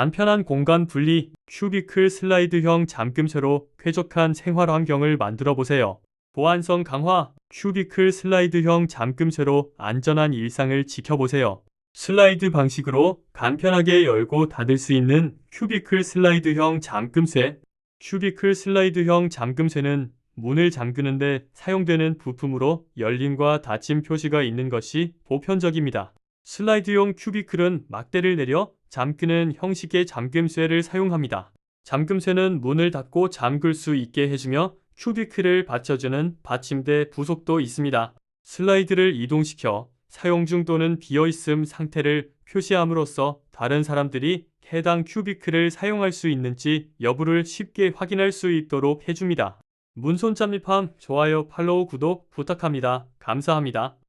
간편한 공간 분리, 큐비클 슬라이드형 잠금쇠로 쾌적한 생활 환경을 만들어 보세요. 보안성 강화, 큐비클 슬라이드형 잠금쇠로 안전한 일상을 지켜보세요. 슬라이드 방식으로 간편하게 열고 닫을 수 있는 큐비클 슬라이드형 잠금쇠. 큐비클 슬라이드형 잠금쇠는 문을 잠그는데 사용되는 부품으로 열림과 닫힘 표시가 있는 것이 보편적입니다. 슬라이드용 큐비클은 막대를 내려 잠그는 형식의 잠금쇠를 사용합니다. 잠금쇠는 문을 닫고 잠글 수 있게 해주며 큐비클을 받쳐주는 받침대 부속도 있습니다. 슬라이드를 이동시켜 사용 중 또는 비어있음 상태를 표시함으로써 다른 사람들이 해당 큐비클을 사용할 수 있는지 여부를 쉽게 확인할 수 있도록 해줍니다. 문손 잠입함, 좋아요, 팔로우, 구독 부탁합니다. 감사합니다.